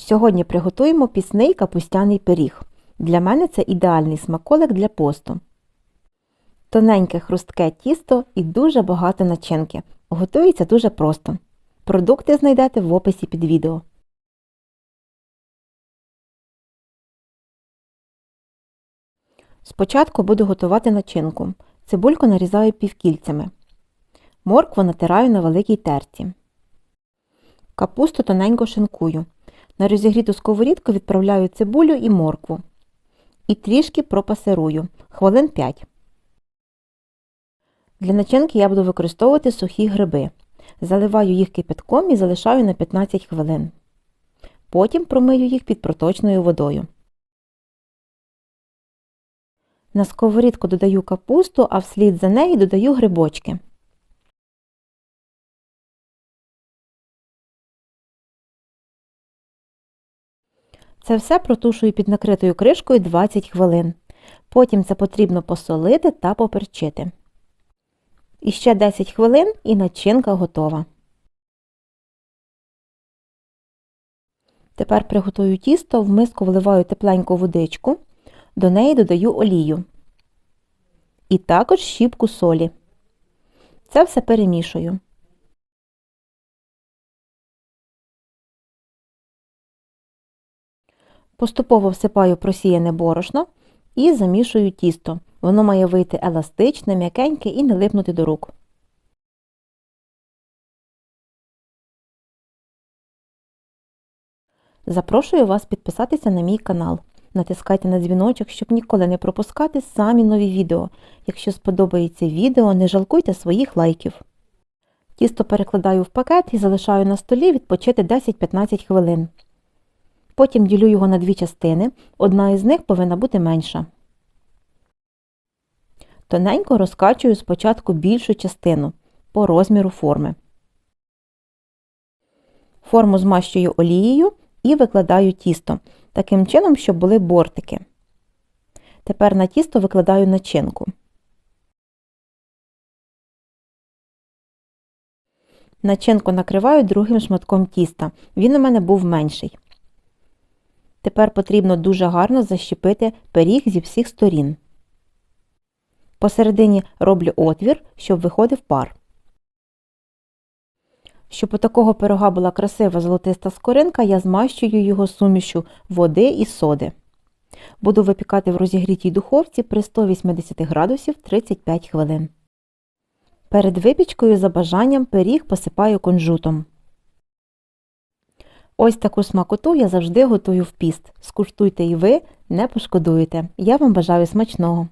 Сьогодні приготуємо пісний капустяний пиріг. Для мене це ідеальний смаколик для посту. Тоненьке хрустке тісто і дуже багато начинки. Готується дуже просто. Продукти знайдете в описі під відео. Спочатку буду готувати начинку. Цибульку нарізаю півкільцями. Моркву натираю на великій терці. Капусту тоненько шинкую. На розігріту сковорідку відправляю цибулю і моркву. І трішки пропасирую. Хвилин 5. Для начинки я буду використовувати сухі гриби. Заливаю їх кипятком і залишаю на 15 хвилин. Потім промию їх під проточною водою. На сковорідку додаю капусту, а вслід за нею додаю грибочки. Це все протушую під накритою кришкою 20 хвилин. Потім це потрібно посолити та поперчити. І ще 10 хвилин і начинка готова. Тепер приготую тісто, в миску вливаю тепленьку водичку, до неї додаю олію. І також щіпку солі. Це все перемішую. Поступово всипаю просіяне борошно і замішую тісто. Воно має вийти еластичне, м'якеньке і не липнути до рук. Запрошую вас підписатися на мій канал. Натискайте на дзвіночок, щоб ніколи не пропускати самі нові відео. Якщо сподобається відео, не жалкуйте своїх лайків. Тісто перекладаю в пакет і залишаю на столі відпочити 10-15 хвилин. Потім ділю його на дві частини, одна із них повинна бути менша. Тоненько розкачую спочатку більшу частину по розміру форми. Форму змащую олією і викладаю тісто, таким чином, щоб були бортики. Тепер на тісто викладаю начинку. Начинку накриваю другим шматком тіста. Він у мене був менший. Тепер потрібно дуже гарно защепити пиріг зі всіх сторін. Посередині роблю отвір, щоб виходив пар. Щоб у такого пирога була красива золотиста скоринка, я змащую його сумішю води і соди. Буду випікати в розігрітій духовці при 180 градусів 35 хвилин. Перед випічкою за бажанням пиріг посипаю кунжутом. Ось таку смакоту я завжди готую в піст. Скуштуйте і ви, не пошкодуєте. Я вам бажаю смачного!